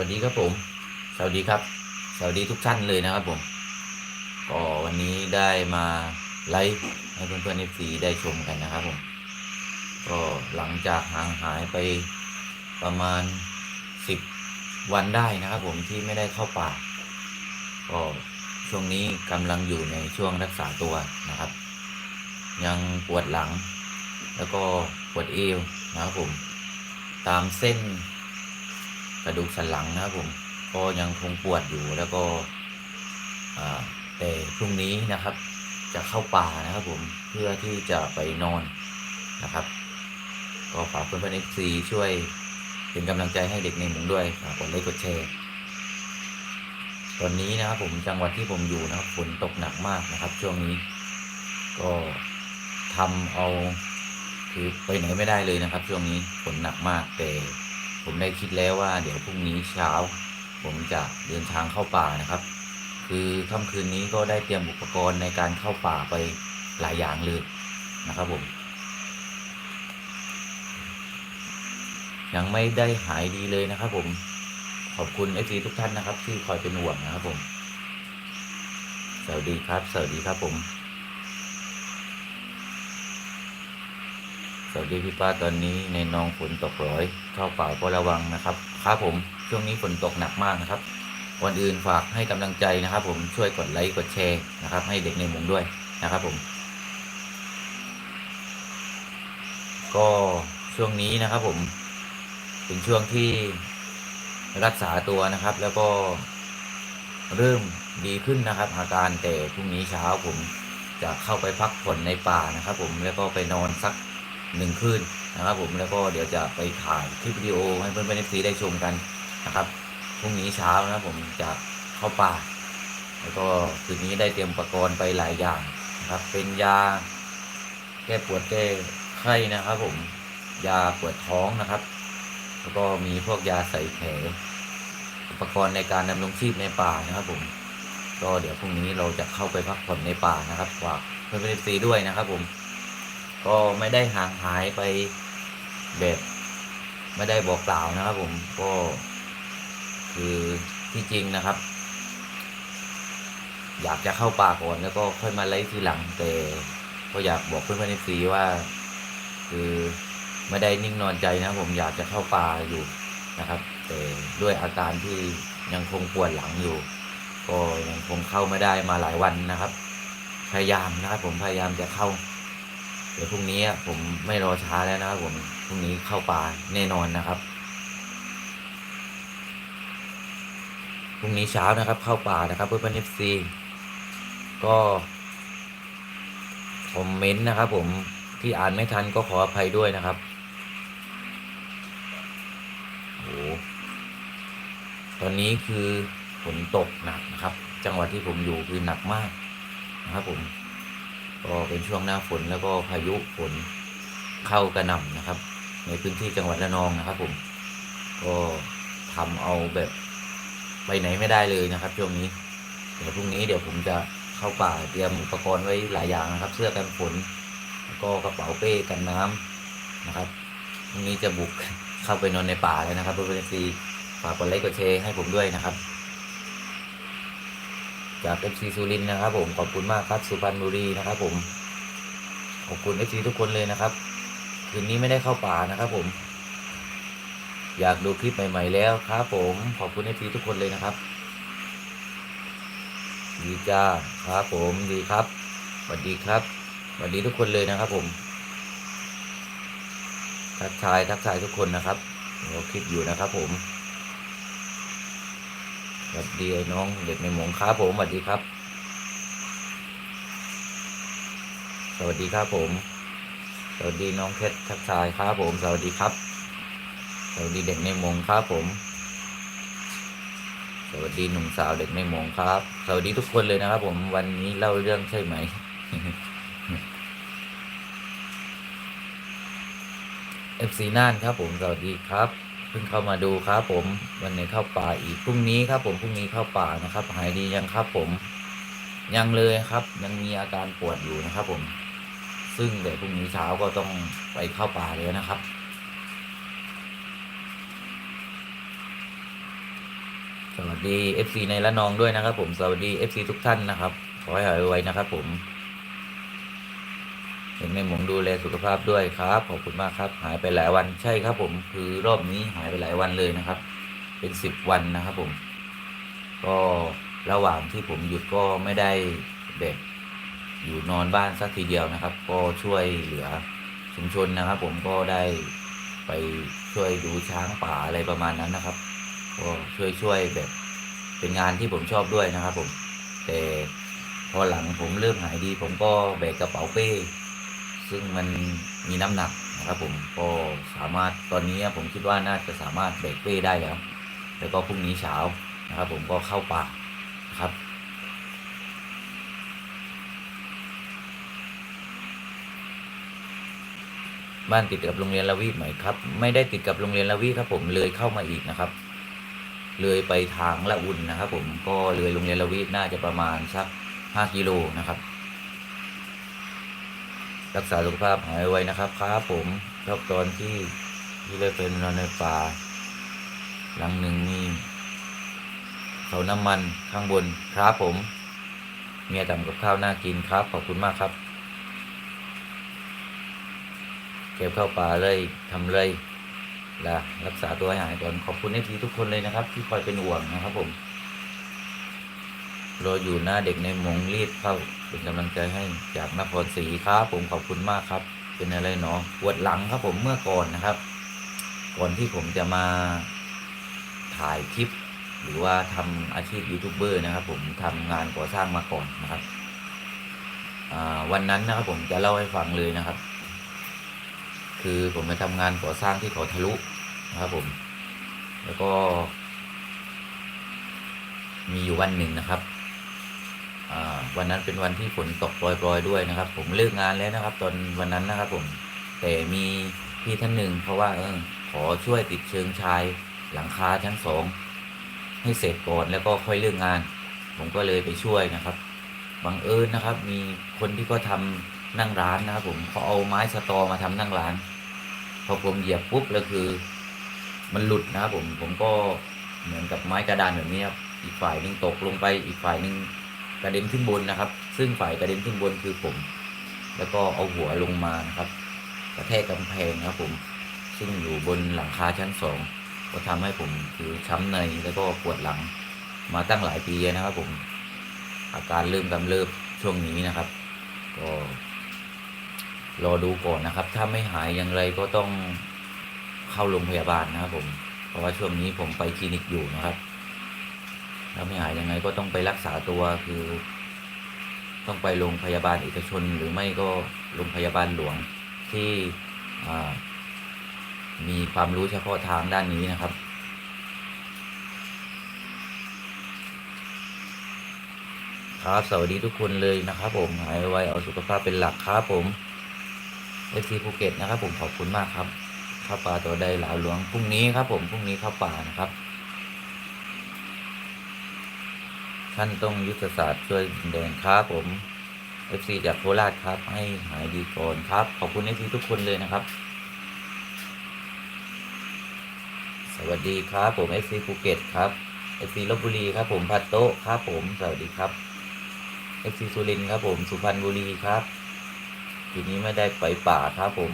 สวัสดีครับผม สวัสดีครับ สวัสดีทุกท่านเลยนะครับผม ก็วันนี้ได้มาไลฟ์ให้เพื่อนๆเอฟซีได้ชมกันนะครับผม ก็หลังจากห่างหายไปประมาณสิบวันได้นะครับผมที่ไม่ได้เข้าป่า ก็ช่วงนี้กำลังอยู่ในช่วงรักษาตัวนะครับ ยังปวดหลัง แล้วก็ปวดเอวนะครับผม ตามเส้น ระดูกสันหลังนะครับผมก็ยังคงปวดอยู่แล้วก็แต่พรุ่งนี้นะครับ จะเข้าป่านะครับผมเพื่อที่จะไปนอนนะครับ ก็ฝากเพื่อนๆเอฟซีช่วยเป็นกำลังใจให้เด็กในหมุงด้วยฝากกดไลค์กดแชร์ตอนนี้นะครับผมจังหวัดที่ผมอยู่นะครับฝนตกหนักมากนะครับ ช่วงนี้ ก็ทำเอาคือไปไหนไม่ได้เลยนะครับ ช่วงนี้ฝนหนักมากแต่ ผมได้คิดแล้วว่า เดี๋ยวพรุ่งนี้เช้า ผมจะเดินทางเข้าป่านะครับ คือค่ำคืนนี้ก็ได้เตรียมอุปกรณ์ในการเข้าป่าไปหลายอย่างเลยนะครับผม ยังไม่ได้หายดีเลยนะครับ ผม ขอบคุณเอฟซีทุกท่านนะครับ ที่คอยเป็นห่วงนะครับผม สวัสดีครับ สวัสดีครับผม สวัสดีพี่ป้าตอนนี้ในนองฝนตกร้อยเข้าป่าก็ระวังนะครับครับผมช่วงนี้ฝนตกหนักมากนะครับวันอื่นฝากให้กำลังใจนะครับ ผมช่วยกดไลค์กดแชร์นะครับ ให้เด็กในหมุงด้วยนะครับผม ก็ช่วงนี้นะครับ ผม เป็นช่วงที่รักษาตัวนะครับ แล้วก็เริ่มดีขึ้นนะครับ อาการแต่พรุ่งนี้เช้าผมจะเข้าไปพักผ่อนในป่านะครับ ผมแล้วก็ไปนอนสัก หนึ่งคืนนะครับผมแล้วก็เดี๋ยวจะไปถ่ายคลิปวิดีโอให้เพื่อนๆเอฟซีได้ชมกันนะครับพรุ่งนี้เช้านะครับผมจะเข้าป่า แล้วก็คืนนี้ได้เตรียมอุปกรณ์ไปหลายอย่างนะครับ เป็นยาแก้ปวดแก้ไข้นะครับ ผมยาปวดท้องนะครับ แล้วก็มีพวกยาใส่แผลอุปกรณ์ในการดำรงชีพในป่านะครับ ผม ก็เดี๋ยวพรุ่งนี้เราจะเข้าไปพักผ่อนในป่านะครับฝากเพื่อนๆซีด้วยนะครับ ผม ก็ไม่ได้ห่างหายไปแบบไม่ได้บอกกล่าวนะครับผมก็คือที่จริงนะครับ อยากจะเข้าป่าก่อนแล้วก็ค่อยมาไล่ทีหลัง แต่ก็อยากบอกเพื่อนๆซีว่า คือไม่ได้นิ่งนอนใจนะผมอยากจะเข้าป่าอยู่นะครับ แต่ด้วยอาการที่ยังคงปวดหลังอยู่ ก็ยังคงเข้าไม่ได้มาหลายวันนะครับ พยายามนะครับผมพยายามจะเข้า ดี๋ยวพรุ่งนี้ผมไม่รอช้าแล้วนะครับผมพรุ่งนี้เข้าป่าแน่นอนนะครับพรุ่งนี้เช้านะครับ เข้าป่านะครับเพื่อนๆเอฟซีก็คอมเมนต์นะครับ ผมที่อ่านไม่ทันก็ขออภัยด้วยนะครับโอ้ตอนนี้คือฝนตกหนักนะครับ จังหวัดที่ผมอยู่คือหนักมากนะครับผม ก็เป็นช่วงหน้าฝนแล้วก็พายุฝนเข้ากระหน่ำนะครับ ในพื้นที่จังหวัดระนองนะครับผมก็ทำเอาแบบไปไหนไม่ได้เลยนะครับ ช่วงนี้ เดี๋ยวพรุ่งนี้เดี๋ยวผมจะเข้าป่าเตรียมอุปกรณ์ไว้หลายอย่างนะครับ เสื้อกันฝนแล้วก็กระเป๋าเป้กันน้ำนะครับพรุ่งนี้จะบุกเข้าไปนอนในป่าเลยนะครับเพื่อนๆซีฝากกดไลค์กดแชร์ให้ผมด้วยนะครับ จากเอฟซีสุรินนะครับ ผมขอบคุณมากครับสุพรรณบุรีนะครับ ผมขอบคุณเอฟซีทุกคนเลยนะครับ คืนนี้ไม่ได้เข้าป่านะครับ ผม อยากดูคลิปใหม่ ๆ แล้วครับ ผมขอบคุณเอฟซีทุกคนเลยนะครับ ดีจ้าครับผมดีครับสวัสดีครับสวัสดีทุกคนเลยนะครับ ผมทักทายทักทายทุกคนนะครับเราคลิปอยู่นะครับ ผม วัสดีน้องเด็กในหมงครับผมสวัสดีครับ สวัสดีครับผม สวัสดีน้องเพชรทักทายครับผม สวัสดีครับ สวัสดีเด็กในหมงครับผม สวัสดีหนุ่มสาวเด็กในหมงครับ สวัสดีทุกคนเลยนะครับ ผมวันนี้เล่าเรื่องใช่ไหมเอฟซีน่านครับผม สวัสดีครับ เพิ่งเข้ามาดูครับผม วันไหนเข้าป่าอีกพรุ่งนี้ครับผมพรุ่งนี้เข้าป่านะครับ หายดียังครับผมยังเลยครับ ยังมีอาการปวดอยู่นะครับ ผม ซึ่งเดี๋ยวพรุ่งนี้เช้าก็ต้องไปเข้าป่าเลยนะครับสวัสดี FC ในละนองด้วยนะครับผม สวัสดี FC ทุกท่านนะครับ ขอให้หายไวๆนะครับผม เห็นในหมงดูแลสุขภาพด้วยครับ ขอบคุณมากครับ หายไปหลายวันใช่ครับ ผมคือรอบนี้หายไปหลายวันเลยนะครับ เป็นสิบวันนะครับ ผม ก็ระหว่างที่ผมหยุดก็ไม่ได้แบบอยู่นอนบ้านสักทีเดียวนะครับ ก็ช่วยเหลือชุมชนนะครับ ผมก็ได้ไปช่วยดูช้างป่าอะไรประมาณนั้นนะครับ ก็ช่วยช่วยแบบเป็นงานที่ผมชอบด้วยนะครับ ผม แต่พอหลังผมเริ่มหายดี ผมก็แบกกระเป๋าเป้ ซึ่งมันมีน้ำหนักนะครับผมก็สามารถตอนนี้ผมคิดว่าน่าจะสามารถแบกเป้ได้แล้ว แล้วก็พรุ่งนี้เช้านะครับผมก็เข้าป่านะครับ บ้านติดกับโรงเรียนละวีไหมครับ ไม่ได้ติดกับโรงเรียนละวีครับผมเลยเข้ามาอีกนะครับ เลยไปทางละอุ่นนะครับ ผมก็เลยโรงเรียนละวีน่าจะประมาณสักห้ากิโลนะครับ รักษาสุขภาพหายไวนะครับครับผมชอบตอนที่ที่ได้เป็นนอนในป่า หลังหนึ่งมีเสาน้ำมันข้างบนครับผม เมียทำกับข้าวน่ากินครับ ขอบคุณมากครับ เก็บเข้าป่าเลยทำเลยละรักษาตัวให้หายก่อนขอบคุณทีทุกคนเลยนะครับ ที่คอยเป็นห่วงนะครับผม รออยู่หน้าเด็กในหมงรีบเข้าเป็นกำลังใจให้จากนครศรีครับผมขอบคุณมากครับ เป็นอะไรเนาะปวดหลังครับผมเมื่อก่อนนะครับ ก่อนที่ผมจะมาถ่ายคลิป หรือว่าทำอาชีพยูทูบเบอร์นะครับ ผมทำงานก่อสร้างมาก่อนนะครับวันนั้นนะครับผมจะเล่าให้ฟังเลยนะครับ คือผมไปทำงานก่อสร้างที่เขาทะลุนะครับ ผม แล้วก็ มีอยู่วันหนึ่งนะครับ วันนั้นเป็นวันที่ฝนตกโปรยๆด้วยนะครับ ผมเลิกงานแล้วนะครับ ตอนวันนั้นนะครับ ผมแต่มีพี่ท่านหนึ่งเพราะว่าเออขอช่วยติดเชิงชายหลังคาชั้นสองให้เสร็จก่อนแล้วก็ค่อยเลิกงาน ผมก็เลยไปช่วยนะครับบังเอิญนะครับ มีคนที่ก็ทำนั่งร้านนะครับ ผมเขาเอาไม้สตอมาทำนั่งร้าน พอผมเหยียบปุ๊บแล้วคือ มันหลุดนะครับผมผมก็เหมือนกับไม้กระดานแบบนี้ครับอีกฝ่ายหนึ่งตกลงไปอีกฝ่ายหนึ่ง กระเด็นขึ้นบนนะครับ ซึ่งฝ่ายกระเด็นขึ้นบนคือผม แล้วก็เอาหัวลงมานะครับกระแทกกำแพงครับผม ซึ่งอยู่บนหลังคาชั้นสองก็ทำให้ผมคือช้ำในแล้วก็ปวดหลังมาตั้งหลายปีนะครับ ผม อาการเริ่มกำเริบช่วงนี้นะครับ ก็รอดูก่อนนะครับ ถ้าไม่หายอย่างไรก็ต้องเข้าโรงพยาบาลนะครับ ผม เพราะว่าช่วงนี้ผมไปคลินิกอยู่นะครับ ถ้าไม่หายยังไงก็ต้องไปรักษาตัวคือ ต้องไปโรงพยาบาลเอกชน หรือไม่ก็โรงพยาบาลหลวงที่มีความรู้เฉพาะทางด้านนี้นะครับ ครับสวัสดีทุกคนเลยนะครับ ผมหายไวเอาสุขภาพเป็นหลักครับผมเอฟซีภูเก็ตนะครับ ผมขอบคุณมากครับข้าป่าตัวใดหลาหลวงพรุ่งนี้ครับ ผมพรุ่งนี้ข้าป่านะครับ ท่านต้องยุทธศาสตร์ช่วยแดนครับผมเอฟซีจากโคราชครับ ให้หายดีก่อนครับ ขอบคุณเอฟซีทุกคนเลยนะครับ สวัสดีครับผมเอฟซีภูเก็ตครับเอฟซีลบบุรีครับผมพัตโต้ครับผม สวัสดีครับเอฟซีสุรินทร์ครับผม สุพรรณบุรีครับทีนี้ไม่ได้ไปป่าครับผม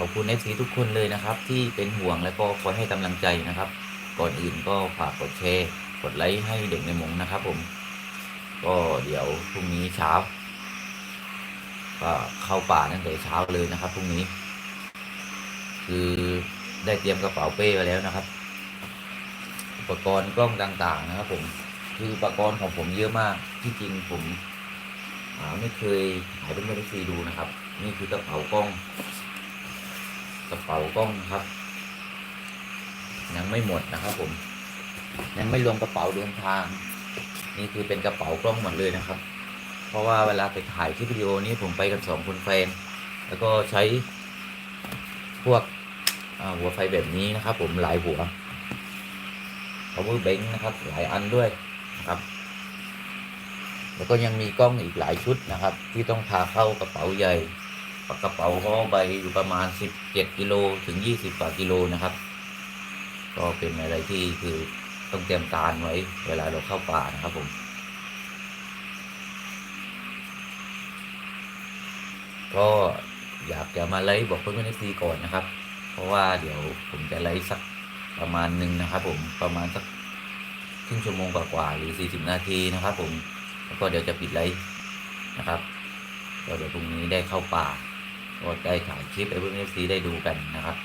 ขอบคุณเอฟซีทุกคนเลยนะครับ ที่เป็นห่วงและก็คอยให้กำลังใจนะครับ ก่อนอื่นก็ฝากกดแชร์กดไลค์ให้เด็กในมงนะครับ ผม ก็เดี๋ยวพรุ่งนี้เช้าก็เข้าป่าตั้งแต่เช้าเลยนะครับพรุ่งนี้ คือได้เตรียมกระเป๋าเป้ไว้แล้วนะครับ อุปกรณ์กล้องต่างๆนะครับ ผมคืออุปกรณ์ของผมเยอะมากที่จริงผมไม่เคยหายเป็นไม่ได้ฟรีดูนะครับ นี่คือกระเป๋ากล้อง กระเป๋ากล้องนะครับ ยังไม่หมดนะครับ ผม ยังไม่รวมกระเป๋าเดินทาง นี่คือเป็นกระเป๋ากล้องหมดเลยนะครับ เพราะว่าเวลาไปถ่ายคลิปวิดีโอนี้ผมไปกันสองคนแฟน แล้วก็ใช้พวกหัวไฟแบบนี้นะครับ ผมหลายหัว power bank นะครับ หลายอันด้วยนะครับ แล้วก็ยังมีกล้องอีกหลายชุดนะครับ ที่ต้องพาเข้ากระเป๋าใหญ่กกระเป๋าก็ใบอยู่ประมาณสิบ เจ็ดกิโลถึงยี่สิบกว่ากิโลนะครับ ก็เป็นอะไรที่คือต้องเตรียมการไว้เวลาเราเข้าป่านะครับผม ก็อยากจะมาไลฟ์บอกเพื่อนๆเอฟซีก่อนนะครับ เพราะว่าเดี๋ยวผมจะไลฟ์สักประมาณหนึ่งนะครับ ผมประมาณสักครึ่งชั่วโมงกว่าๆหรือสี่สิบนาทีนะครับ ผมแล้วก็เดี๋ยวจะปิดไลฟ์นะครับเดี๋ยวพรุ่งนี้ได้เข้าป่า ก็ได้ถ่ายคลิปไอ้เพื่อนเอฟซีได้ดูกันนะครับ